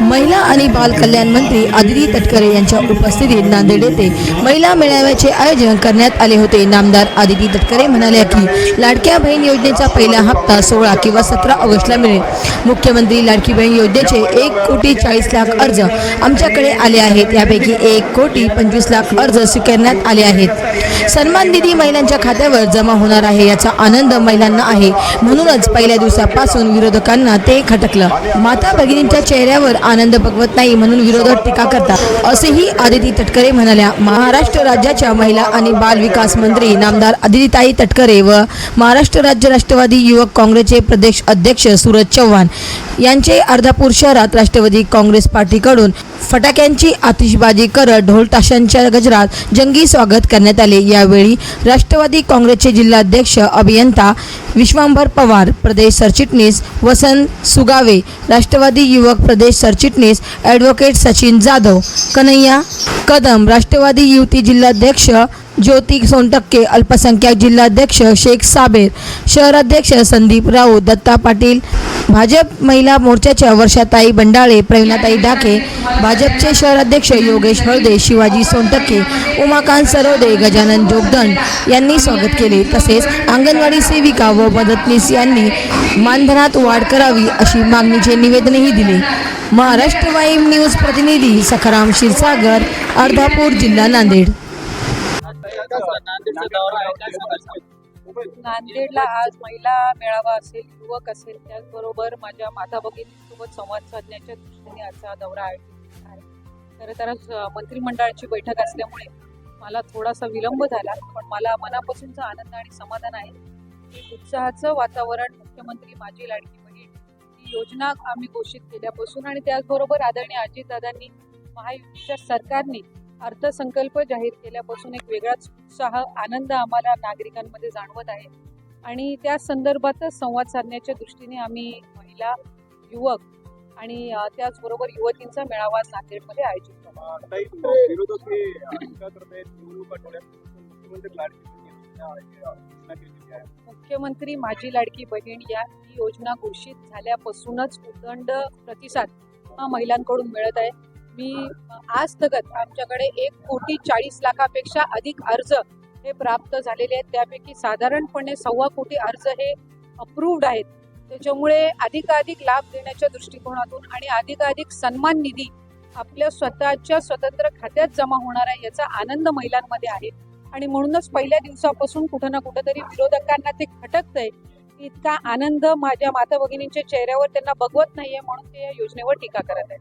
महिला आणि बाल कल्याण मंत्री आदिती तटकरे यांच्या उपस्थितीत नांदेड येथे महिला मेळाव्याचे आयोजन करण्यात आले होते. नामदार आदिती तटकरे म्हणाल्या की लाडक्या बहीण योजनेचा पहिला हप्ता सोळा किंवा सतरा ऑगस्टला मिळेल. मुख्यमंत्री लाडकी बहीण योजनेचे एक कोटी चाळीस लाख अर्ज आमच्याकडे आले आहेत. यापैकी एक कोटी पंचवीस लाख अर्ज स्वीकारण्यात आले आहेत. सन्मान निधी महिलांच्या खात्यावर जमा होणार आहे याचा आनंद महिलांना आहे. म्हणूनच पहिल्या दिवसापासून विरोधकांना ते खटकलं. माता भगिनींच्या चेहऱ्यावर आनंद बघवत नाही म्हणून विरोधक टीका करतात. असेही आदिती तटकरे म्हणाल्या. महाराष्ट्र राज्याच्या महिला आणि बाल विकास मंत्री नामदार आदितीताई तटकरे व महाराष्ट्र राज्य राष्ट्रवादी युवक काँग्रेसचे प्रदेश अध्यक्ष सूरज चव्हाण यांचे अर्धापूर शहरात राष्ट्रवादी काँग्रेस पार्टीकडून फटाक्यांची आतिषबाजी करत ढोलताशांच्या गजरात जंगी स्वागत करण्यात आले. यावेळी राष्ट्रवादी काँग्रेसचे जिल्हाध्यक्ष अभियंता विश्वांभर पवार प्रदेश सरचिटणीस वसंत सुगावे राष्ट्रवादी युवक प्रदेश सरचिटणीस ॲडव्होकेट सचिन जाधव. कन्हैया कदम राष्ट्रवादी युवती जिल्हाध्यक्ष ज्योती सोनटक्के अल्पसंख्याक जिल्हाध्यक्ष शेख साबेर शहराध्यक्ष संदीप राऊत दत्ता पाटील भाजप महिला मोर्चाच्या वर्षाताई बंडाळे प्रवीणाताई ढाके भाजपचे शहराध्यक्ष योगेश हळदे शिवाजी सोनटक्के उमाकांत सरोदे गजानन जोगदंड यांनी स्वागत केले. तसेच अंगणवाडी सेविका व मदतनीस यांनी मानधनात वाढ करावी अशी मागणीचे निवेदनही दिले. महाराष्ट्र वाईम न्यूज प्रतिनिधी सखाराम क्षीरसागर अर्धापूर जिल्हा नांदेड. नांदेडला आज महिला मेळावा असेल युवक असेल त्याचबरोबर माझ्या माता भगिनींसोबत संवाद साधण्याच्या दृष्टीने आजचा दौरा आयोजित आहे. खरं तर आज मंत्रिमंडळाची बैठक असल्यामुळे मला थोडासा विलंब झाला पण मला मनापासूनचा आनंद आणि समाधान आहे. की उत्साहाचं वातावरण मुख्यमंत्री माझी लाडकी बहीण ही योजना आम्ही घोषित केल्यापासून आणि त्याचबरोबर आदरणीय अजितदादांनी महायुतीच्या सरकारने अर्थसंकल्प जाहीर केल्यापासून एक वेगळाच उत्साह आनंद आम्हाला नागरिकांमध्ये जाणवत आहे. आणि त्या संदर्भातच संवाद साधण्याच्या दृष्टीने आम्ही महिला युवक आणि त्याचबरोबर युवतींचा मेळावा नांदेडमध्ये आयोजित केला. मुख्यमंत्री माझी लाडकी बहीण या ही योजना घोषित झाल्यापासूनच उदंड प्रतिसाद हा महिलांकडून मिळत आहे. मी आज तगत आमच्याकडे एक कोटी चाळीस लाखापेक्षा अधिक अर्ज हे प्राप्त झालेले आहेत. त्यापैकी साधारणपणे सव्वा कोटी अर्ज हे अप्रूव्ड आहेत. त्याच्यामुळे अधिकाधिक लाभ देण्याच्या दृष्टिकोनातून आणि अधिकाधिक सन्मान निधी आपल्या स्वतःच्या स्वतंत्र खात्यात जमा होणार आहे याचा आनंद महिलांमध्ये आहे. आणि म्हणूनच पहिल्या दिवसापासून कुठं ना कुठंतरी विरोधकांना ते खटकतंय. इतका आनंद माझ्या माता भगिनींच्या चेहऱ्यावर त्यांना बघवत नाहीये म्हणून ते या योजनेवर टीका करत आहेत.